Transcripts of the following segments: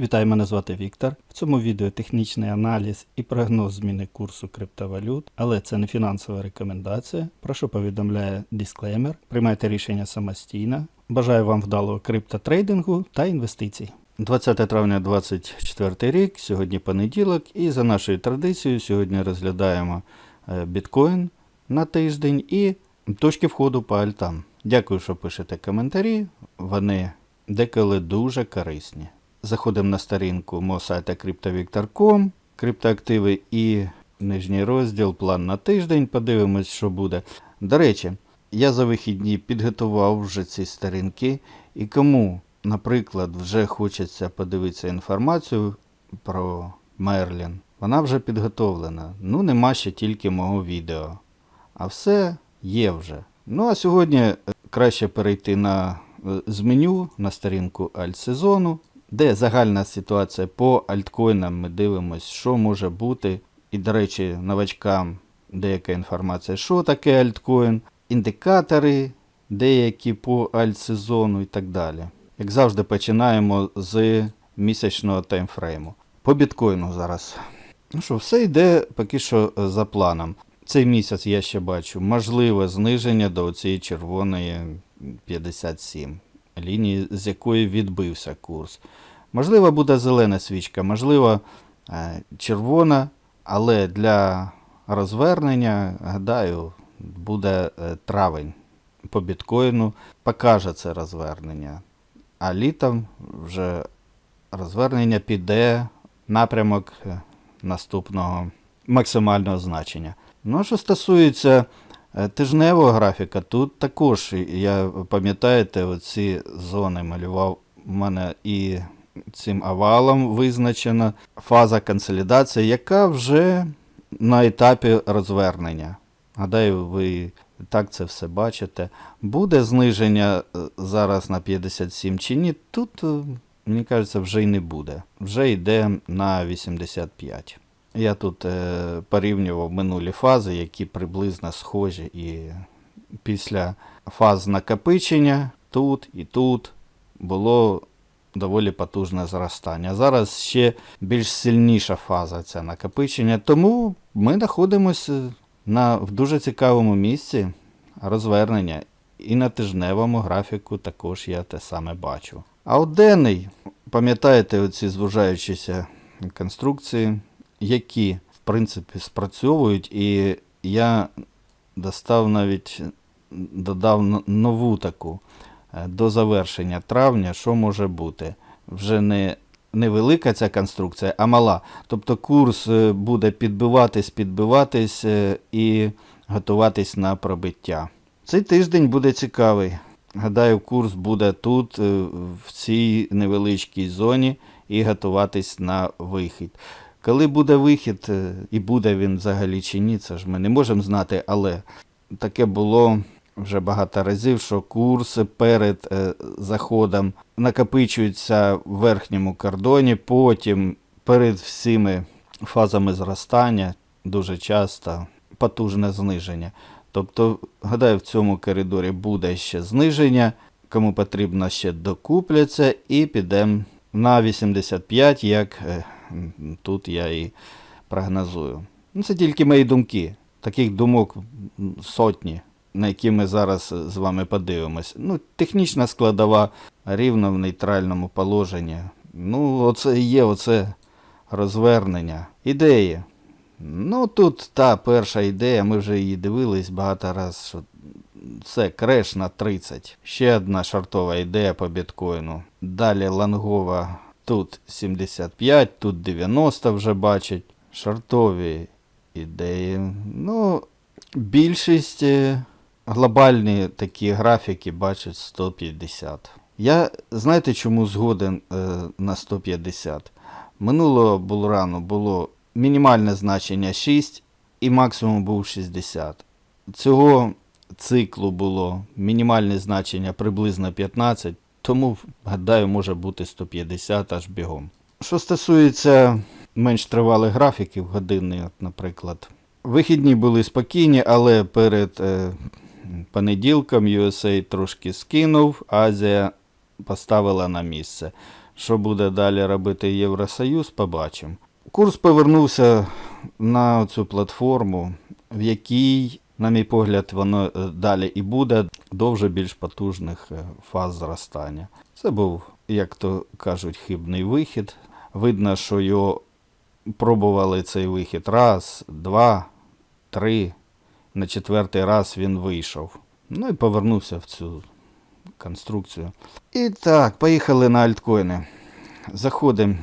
Вітаю, мене звати Віктор. В цьому відео технічний аналіз і прогноз зміни курсу криптовалют, але це не фінансова рекомендація. Про що повідомляє дисклеймер. Приймайте рішення самостійно. Бажаю вам вдалого криптотрейдингу та інвестицій. 20 травня 2024 рік, сьогодні понеділок, і за нашою традицією сьогодні розглядаємо е, біткоін на тиждень і точки входу по альтам. Дякую, що пишете коментарі. Вони деколи дуже корисні. Заходимо на сторінку мого сайта CryptoVictor.com, криптоактиви і нижній розділ план на тиждень. Подивимось, що буде. До речі, я за вихідні підготував вже ці сторінки, і кому, наприклад, вже хочеться подивитися інформацію про Мерлін, вона вже підготовлена. Ну, нема ще тільки мого відео. А все є вже. Ну а сьогодні е, краще перейти на е, з меню на сторінку альтсезону, де загальна ситуація по альткоїнам. Ми дивимося, що може бути. І, до речі, новачкам деяка інформація, що таке альткоін, індикатори деякі по альтсезону і так далі. Як завжди, починаємо з місячного таймфрейму. По біткоїну зараз. Ну що, все йде поки що е, за планом. Цей місяць я ще бачу можливе зниження до цієї червоної 57 лінії, з якої відбився курс. Можливо, буде зелена свічка, можливо, е, червона, але для розвернення, гадаю, буде е, травень по біткоїну, покаже це розвернення. А літом вже розвернення піде напрямок е, наступного максимального значення. Ну, що стосується е, тижневого графіка, тут також, я пам'ятаєте, оці зони малював у мене і цим овалом визначена фаза консолідації, яка вже на етапі розвернення. Гадаю, ви так це все бачите. Буде зниження е, зараз на 57 чи ні? Тут, е, мені кажеться, вже й не буде. Вже йде на 85. Я тут е, порівнював минулі фази, які приблизно схожі, і після фаз накопичення тут і тут було доволі потужне зростання. Зараз ще більш сильніша фаза це накопичення, тому ми знаходимося на, в дуже цікавому місці розвернення. І на тижневому графіку також я те саме бачу. А от денний, пам'ятаєте, оці звужаючіся конструкції, які, в принципі, спрацьовують, і я достав навіть додав нову таку е, до завершення травня, що може бути. Вже не невелика ця конструкція, а мала. Тобто курс е, буде підбиватись, підбиватись е, і готуватись на пробиття. Цей тиждень буде цікавий. Гадаю, курс буде тут, в цій невеличкій зоні, і готуватись на вихід. Коли буде вихід, е, і буде він взагалі чи ні, це ж ми не можемо знати, але таке було вже багато разів, що курс перед е, заходом накопичується в верхньому кордоні, потім перед всіми фазами зростання дуже часто потужне зниження. Тобто, гадаю, в цьому коридорі буде ще зниження, кому потрібно ще докупляться, і підемо на 85, як е, тут я і прогнозую. Ну, це тільки мої думки. Таких думок сотні, на які ми зараз з вами подивимось. Ну, технічна складова рівно в нейтральному положенні. Ну, оце і є оце розвернення. Ідеї. Ну, тут та перша ідея, ми вже її дивились багато разів, що це креш на 30. Ще одна шортова ідея по біткоїну. Далі лонгова тут 75, тут 90 вже бачать. Шортові ідеї. Ну, більшість е, глобальні такі графіки бачать 150. Я знаєте, чому згоден е, на 150? Минулого булрану було мінімальне значення 6 і максимум був 60. Цього циклу було мінімальне значення приблизно 15, тому, гадаю, може бути 150 аж бігом. Що стосується менш тривалих графіків, годинний, от, наприклад, вихідні були спокійні, але перед е, понеділком USA трошки скинув, Азія поставила на місце. Що буде далі робити Євросоюз, побачимо. Курс повернувся на цю платформу, в якій, на мій погляд, воно е, далі і буде до вже більш потужних е, фаз зростання. Це був, як то кажуть, хибний вихід. Видно, що його пробували цей вихід раз, два, три. На четвертий раз він вийшов. Ну і повернувся в цю конструкцію. І так, поїхали на альткоїни. Заходимо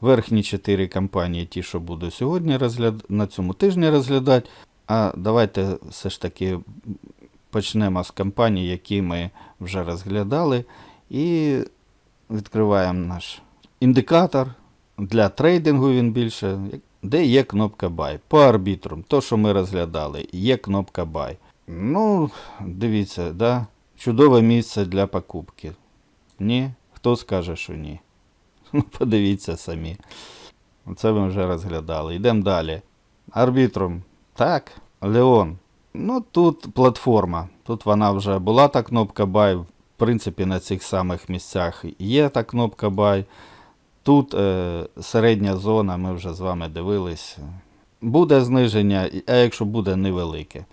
верхні чотири компанії, ті, що буду сьогодні розгляд... на цьому тижні розглядати. А давайте все ж таки почнемо з компаній, які ми вже розглядали. І відкриваємо наш індикатор. Для трейдингу він більше, де є кнопка Buy. По арбітрам, то, що ми розглядали, є кнопка Buy. Ну, дивіться, да? чудове місце для покупки. Ні? Хто скаже, що ні? Ну, подивіться самі. Це ми вже розглядали. Йдемо далі. Арбітром. Так, Леон. Ну, тут платформа. Тут вона вже була та кнопка Buy. В принципі, на цих самих місцях є та кнопка Buy. Тут е, середня зона, ми вже з вами дивились. Буде зниження, а якщо буде невелике.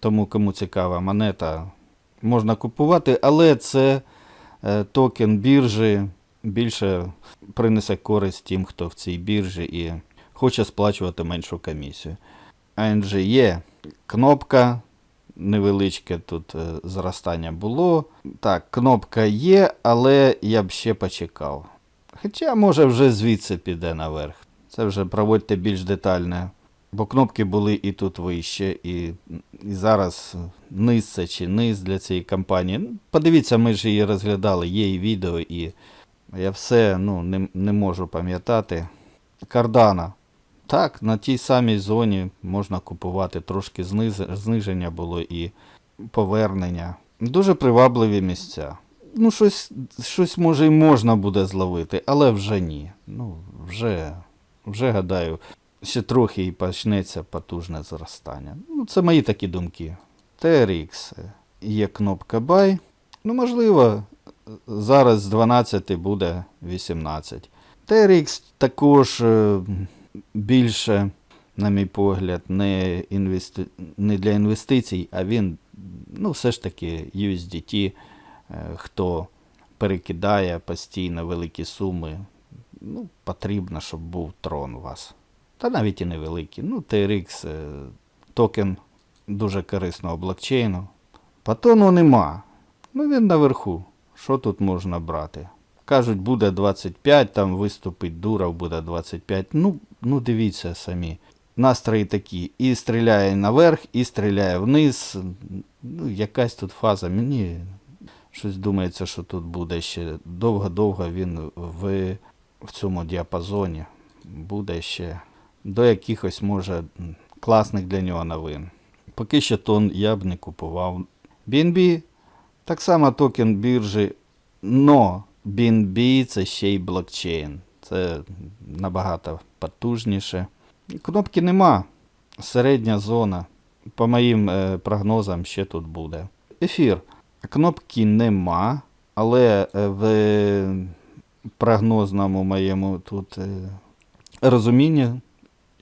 Тому кому цікава монета, можна купувати, але це е, токен біржі більше принесе користь тим, хто в цій біржі і хоче сплачувати меншу комісію. ANG є кнопка, невеличке тут е, зростання було. Так, кнопка є, але я б ще почекав. Хоча, може, вже звідси піде наверх. Це вже проводьте більш детальне. Бо кнопки були і тут вище, і, і зараз низ це чи низ для цієї кампанії. Ну, Подивіться, ми ж її розглядали, є і відео, і я все ну, не, не можу пам'ятати. Кардана. Так, на тій самій зоні можна купувати трошки зниження було і повернення. Дуже привабливі місця. Ну, щось, щось може і можна буде зловити, але вже ні. Ну, вже, вже гадаю, ще трохи і почнеться потужне зростання. Ну, це мої такі думки. TRX. Є кнопка Buy. Ну, можливо, зараз з 12 буде 18. TRX також е, більше, на мій погляд, не, інвести... не для інвестицій, а він ну, все ж таки USDT, е, хто перекидає постійно великі суми. Ну, потрібно, щоб був трон у вас. Та навіть і невеликий. Ну, TRX е, токен дуже корисного блокчейну. Патону нема. Ну він наверху. Що тут можна брати? Кажуть, буде 25, там виступить Дуров, буде 25. Ну, ну дивіться самі. Настрої такі. І стріляє наверх, і стріляє вниз. Ну, якась тут фаза. Мені щось думається, що тут буде ще довго-довго він в, в цьому діапазоні. Буде ще до якихось, може, класних для нього новин. Поки що тон я б не купував. BNB так само токен біржі, но BNB це ще й блокчейн. Це набагато потужніше. Кнопки нема. Середня зона. По моїм е, прогнозам ще тут буде. Ефір. Кнопки нема, але е, в прогнозному моєму тут е, розумінні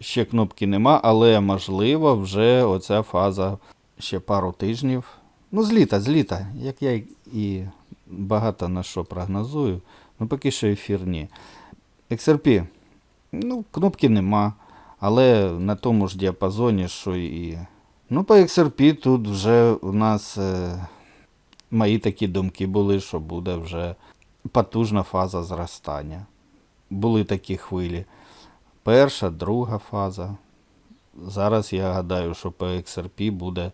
ще кнопки нема, але можливо вже оця фаза ще пару тижнів. Ну, з літа, з літа, як я і багато на що прогнозую, ну поки що ефір ні. XRP, ну, кнопки нема, але на тому ж діапазоні, що і. Ну, по XRP тут вже у нас е, мої такі думки були, що буде вже потужна фаза зростання. Були такі хвилі. Перша, друга фаза. Зараз я гадаю, що по XRP буде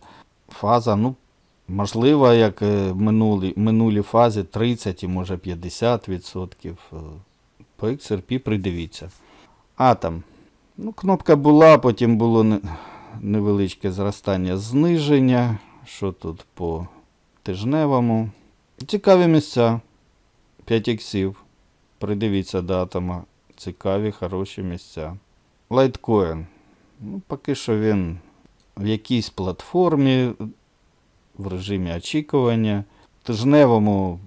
фаза, ну, можливо, як е, минулі, минулі фази 30 і може 50%. По XRP придивіться. Атом. Ну, кнопка була, потім було невеличке зростання зниження. Що тут по тижневому? Цікаві місця. 5 іксів. Придивіться до атома. Цікаві, хороші місця. Лайткоін. Ну, поки що він в якійсь платформі в режимі очікування. Тижневому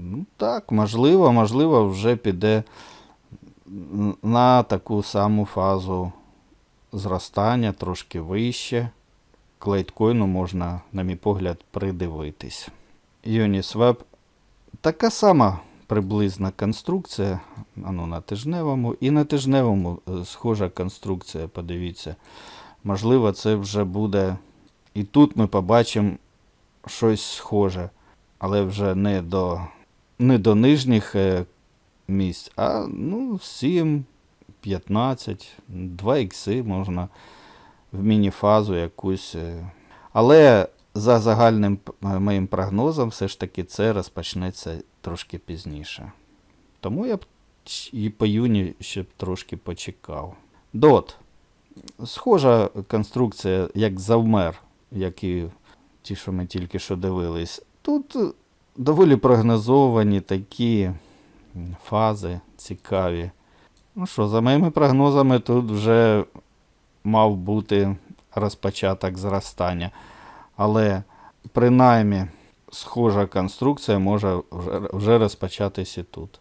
Ну, так, можливо, можливо, вже піде на таку саму фазу зростання, трошки вище. К лайткоїну можна, на мій погляд, придивитись. Uniswap така сама приблизна конструкція, ану, на тижневому, і на тижневому е, схожа конструкція, подивіться. Можливо, це вже буде. І тут ми побачимо щось схоже, але вже не до, не до нижніх е, місць, а ну, 7, 15, 2 ікси можна в мініфазу якусь. е. Але за загальним е, моїм прогнозом, все ж таки це розпочнеться трошки пізніше. Тому я б і по юні ще б трошки почекав. Дот. Схожа конструкція, як завмер, як і ті, що ми тільки що дивились. Тут доволі прогнозовані такі фази цікаві. Ну що, за моїми прогнозами, тут вже мав бути розпочаток зростання. Але принаймні схожа конструкція може вже, розпочатися тут.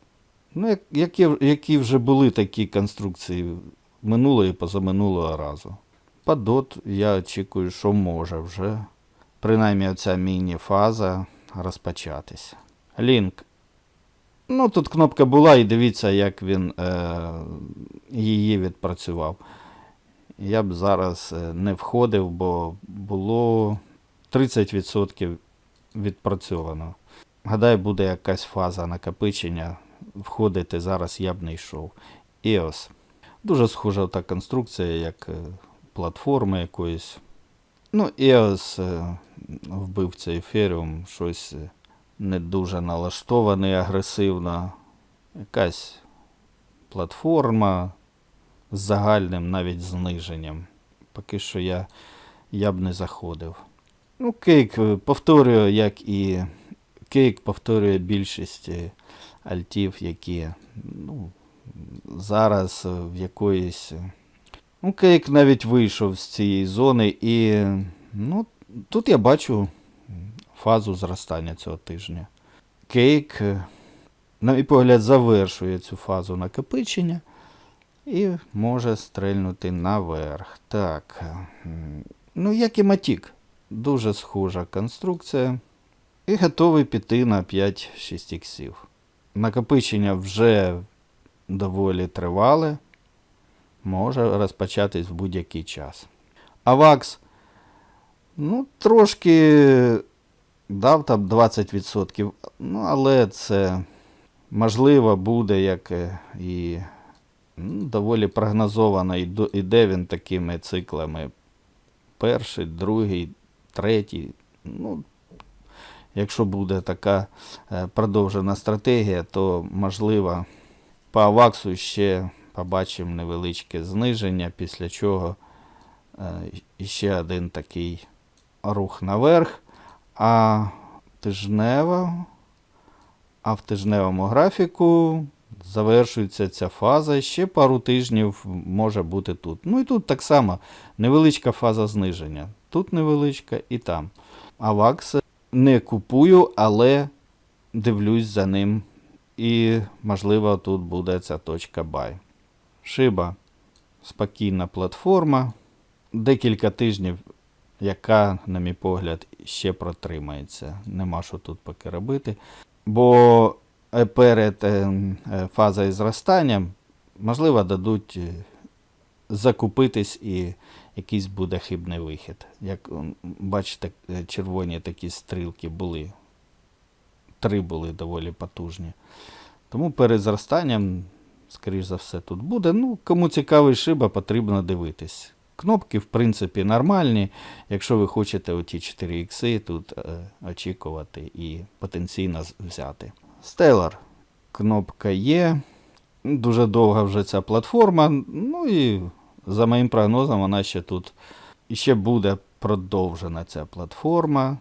Ну, які, які вже були такі конструкції минулого і позаминулого разу. По DOT я очікую, що може вже, принаймні оця міні-фаза розпочатися. Лінк. Ну, тут кнопка була, і дивіться, як він е, її відпрацював. Я б зараз е, не входив, бо було 30% відпрацьовано. Гадаю, буде якась фаза накопичення. Входити зараз я б не йшов. EOS. Дуже схожа та конструкція, як е, платформи якоїсь. Ну, EOS е, вбивця Ethereum, щось е, не дуже налаштований агресивно. Якась платформа з загальним навіть зниженням. Поки що я, я б не заходив. Ну, кейк е, повторюю, як і кейк повторює більшість альтів, які ну, зараз в якоїсь. Е, Ну, кейк навіть вийшов з цієї зони, і ну, тут я бачу фазу зростання цього тижня. Кейк, е, на мій погляд, завершує цю фазу накопичення і може стрельнути наверх. Так. Ну, як і матік. Дуже схожа конструкція. І готовий піти на 5-6 іксів. Накопичення вже доволі тривале. Може розпочатись в будь-який час. Авакс, ну, трошки дав там 20%. Ну, але це можливо буде як е, і ну, доволі прогнозовано. Іде він такими циклами. Перший, другий, третій. Ну, якщо буде така е, продовжена стратегія, то можливо по Аваксу ще побачимо невеличке зниження, після чого е, ще один такий рух наверх. А тижнево, а в тижневому графіку завершується ця фаза. Ще пару тижнів може бути тут. Ну і тут так само невеличка фаза зниження. Тут невеличка і там. Авакс не купую, але дивлюсь за ним. І, можливо, тут буде ця точка buy. Шиба спокійна платформа. Декілька тижнів, яка, на мій погляд, ще протримається. Нема що тут поки робити. Бо е, перед е, е, фазою зростання, можливо, дадуть закупитись і якийсь буде хибний вихід. Як бачите, червоні такі стрілки були. Три були доволі потужні. Тому перед зростанням, скоріш за все, тут буде. Ну, кому цікавий шиба, потрібно дивитись. Кнопки, в принципі, нормальні. Якщо ви хочете оті 4 ікси тут е, очікувати і потенційно взяти. Stellar. Кнопка є. Дуже довга вже ця платформа. Ну і за моїм прогнозом, вона ще тут ще буде продовжена ця платформа.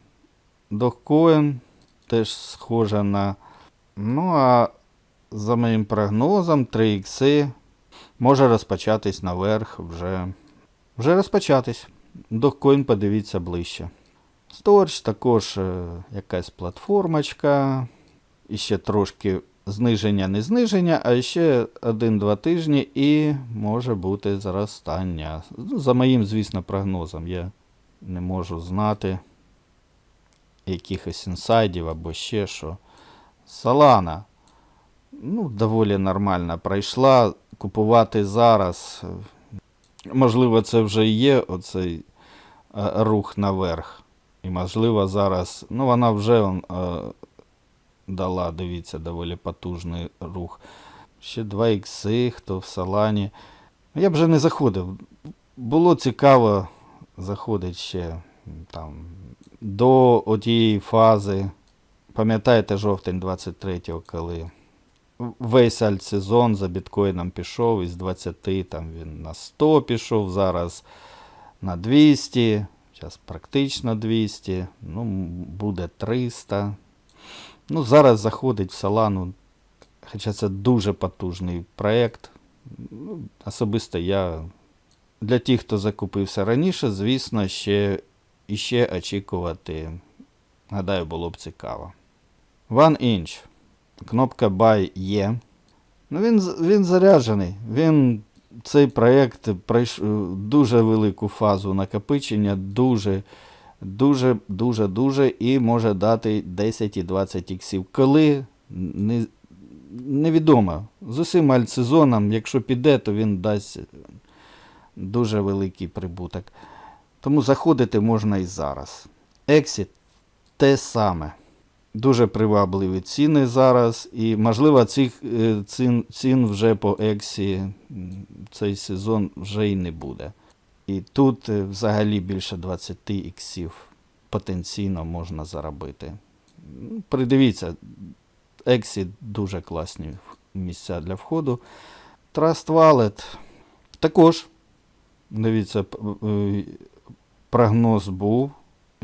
Dogecoin теж схожа на. Ну, а за моїм прогнозом, 3 ікси може розпочатись наверх вже. Вже розпочатись. Dogecoin подивіться ближче. Storage також е, якась платформочка. іще трошки зниження, не зниження, а ще 1-2 тижні і може бути зростання. Ну, за моїм, звісно, прогнозом. Я не можу знати якихось інсайдів або ще що. Солана. Ну, доволі нормально пройшла. Купувати зараз. Можливо, це вже є оцей е, рух наверх. І можливо зараз. Ну, вона вже е, дала, дивіться, доволі потужний рух. Ще 2 ікси, хто в салані. Я б вже не заходив. Було цікаво заходити ще там до отієї фази. Пам'ятаєте жовтень 23-го, коли весь альтсезон за біткоїном пішов, із 20 там він на 100 пішов, зараз на 200, зараз практично 200, ну, буде 300. Ну, зараз заходить в Солану, хоча це дуже потужний проєкт. Ну, особисто я для тих, хто закупився раніше, звісно, ще іще очікувати, гадаю, було б цікаво. One Inch. Кнопка Buy є. Ну, він, він заряджений. Він, цей проєкт пройшов дуже велику фазу накопичення, дуже, дуже, дуже, дуже і може дати 10 і 20 іксів. Коли не, невідомо. З усім альтсезоном, якщо піде, то він дасть дуже великий прибуток. Тому заходити можна і зараз. Exit те саме. Дуже привабливі ціни зараз, і можливо цих е, цін, цін вже по Ексі цей сезон вже й не буде. І тут е, взагалі більше 20 іксів потенційно можна заробити. Ну, Придивіться, Ексі дуже класні місця для входу. Trust Wallet також. Дивіться, е, прогноз був.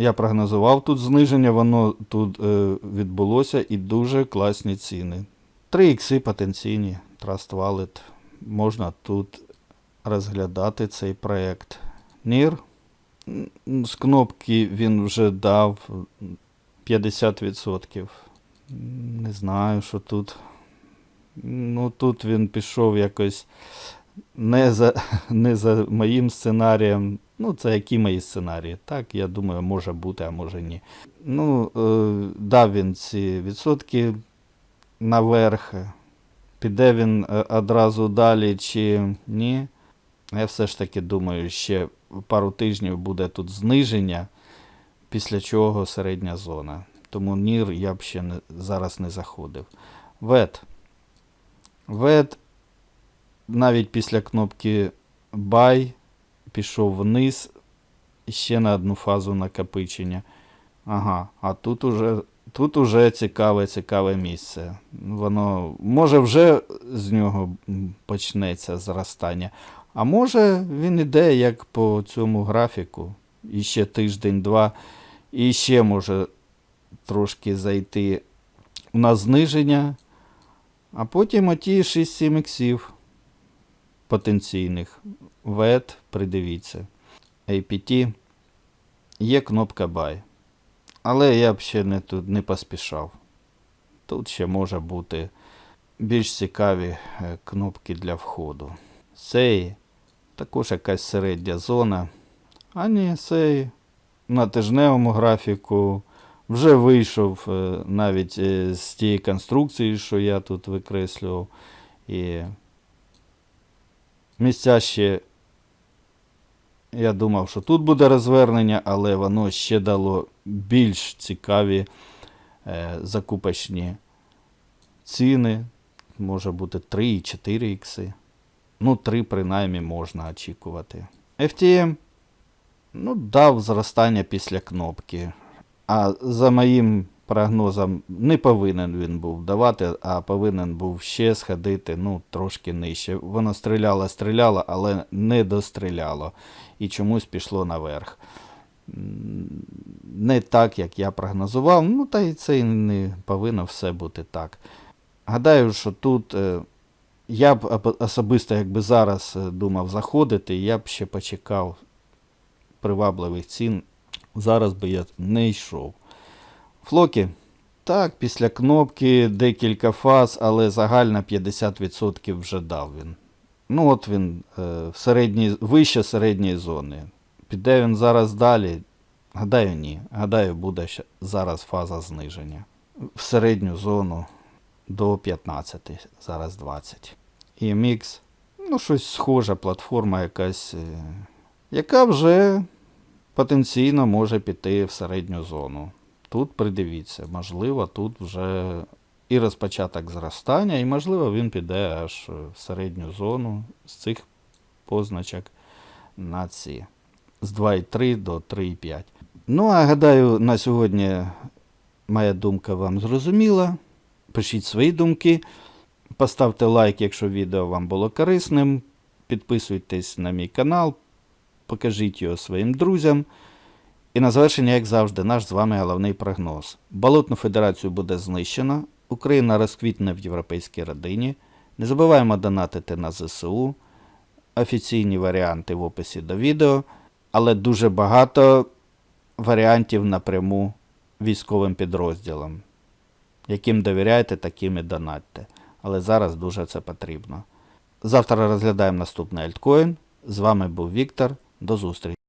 Я прогнозував тут зниження, воно тут е, відбулося і дуже класні ціни. 3 ікси потенційні, Trust Wallet. Можна тут розглядати цей проєкт. NIR. З кнопки він вже дав 50%. Не знаю, що тут. Ну, тут він пішов якось не за, не за моїм сценарієм. Ну, це які мої сценарії. Так, я думаю, може бути, а може ні. Ну, е, дав він ці відсотки наверх. Піде він е, одразу далі чи ні. Я все ж таки думаю, ще пару тижнів буде тут зниження, після чого середня зона. Тому нір я б ще не, зараз не заходив. Вет. Вет навіть після кнопки Buy пішов вниз ще на одну фазу накопичення. Ага, а тут уже, тут уже цікаве, цікаве місце. Воно може вже з нього почнеться зростання. А може він іде як по цьому графіку, і ще тиждень-два, і ще може трошки зайти на зниження, а потім оті 6-7 іксів потенційних. VET, придивіться. APT. Є кнопка Buy. Але я б ще не, тут не поспішав. Тут ще може бути більш цікаві е, кнопки для входу. Сей. Також якась середня зона. А ні, сей на тижневому графіку вже вийшов е, навіть е, з тієї конструкції, що я тут викреслював. І місця ще. Я думав, що тут буде розвернення, але воно ще дало більш цікаві е, закупочні ціни. Може бути 3 і 4 ікси. Ну, 3 принаймні можна очікувати. FTM ну, дав зростання після кнопки. А за моїм прогнозом не повинен він був давати, а повинен був ще сходити ну, трошки нижче. Воно стріляло, стріляло, але не достріляло. І чомусь пішло наверх. Не так, як я прогнозував, ну та й це і не повинно все бути так. Гадаю, що тут е, я б особисто, якби зараз е, думав заходити, я б ще почекав привабливих цін. Зараз би я не йшов. Флоки Так, після кнопки декілька фаз, але загально 50% вже дав він. Ну, от він е, в середній, вище середньої зони. Піде він зараз далі? Гадаю, ні. Гадаю, буде ще зараз фаза зниження. В середню зону до 15, зараз 20. І мікс, ну, щось схоже, платформа якась, е, яка вже потенційно може піти в середню зону. Тут придивіться, можливо, тут вже і розпочаток зростання, і можливо він піде аж в середню зону з цих позначок на. З 2,3 до 3,5. Ну, а гадаю, на сьогодні моя думка вам зрозуміла. Пишіть свої думки. Поставте лайк, якщо відео вам було корисним. Підписуйтесь на мій канал, покажіть його своїм друзям. І на завершення, як завжди, наш з вами головний прогноз. Болотну федерацію буде знищено, Україна розквітне в європейській родині. Не забуваємо донатити на ЗСУ. Офіційні варіанти в описі до відео, але дуже багато варіантів напряму військовим підрозділам. Яким довіряєте, таким і донатьте. Але зараз дуже це потрібно. Завтра розглядаємо наступний альткоін. З вами був Віктор. До зустрічі.